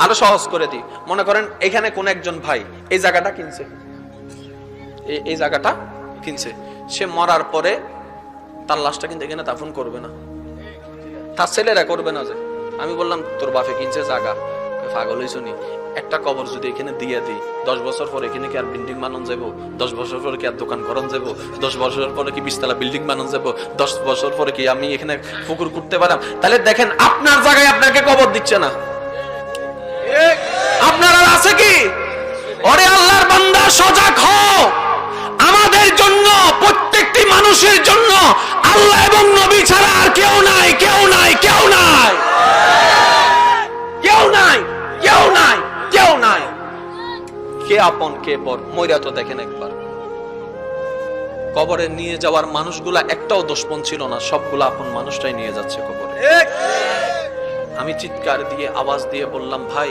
আরও সহজ করে দিই। মনে করেন, এখানে কোন একজন ভাই এই জায়গাটা কিনছে। এই- জায়গাটা কিনছে। সে মরার পরে তার লাশটা কিন্তু এখানে দাফন করবে না। তার ছেলেরা করবে না যে। আমি বললাম, তোর বাপে কিনছে জায়গা পাগল হইছ নি? একটা কবর যদি এখানে দিয়ে দিই, দশ বছর পরে এখানে কি আর বিল্ডিং বানানো যাব দশ বছর পরে কি আর দোকান করন যাব দশ বছর পরে কি বিশতলা বিল্ডিং বানানো যাব দশ বছর পরে কি আমি এখানে পুকুর করতে পারাম তাহলে দেখেন, আপনার জায়গায় আপনাকে কবর দিচ্ছে না। ওরে আল্লাহর বান্দা সজাগ হও। আমাদের জন্য প্রত্যেকটি মানুষের জন্য আল্লাহ এবং নবী ছাড়া আর কেউ নাই কেউ নাই কেউ নাই। কেউ নাই কেউ নাই কেউ নাই। কে আপন কে পর? মইরা তো দেখেন একবার। কবরে নিয়ে যাওয়ার মানুষগুলা একটাও দোষপন ছিল না সবগুলা আপন মানুষটাই নিয়ে যাচ্ছে কবরে। আমি চিৎকার দিয়ে আওয়াজ দিয়ে বললাম ভাই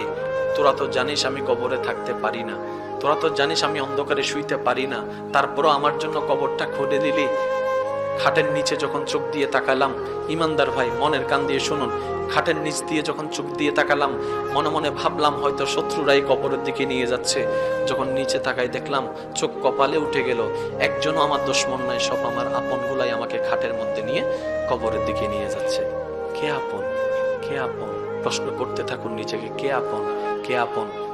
তোরা তো জানিস আমি কবরে থাকতে পারি না। তোরা তো জানিস আমি অন্ধকারে শুইতে পারি না। তারপরও আমার জন্য কবরটা খুঁড়ে দিলি। খাটের নিচে যখন চোখ দিয়ে তাকালাম, ইমানদার ভাই, মনের কান দিয়ে শুনুন। খাটের নিচ দিয়ে যখন চোখ দিয়ে তাকালাম, মনে মনে ভাবলাম হয়তো শত্রুরাই কবরের দিকে নিয়ে যাচ্ছে। যখন নিচে তাকাই দেখলাম, চোখ কপালে উঠে গেল। একজনও আমার দুশ্মন নাই, সব আমার আপনগুলাই আমাকে খাটের মধ্যে নিয়ে কবরের দিকে নিয়ে যাচ্ছে। কে আপন? কে আপন? প্রশ্ন করতে থাকুন নিজেকে কে আপন? কে আপন?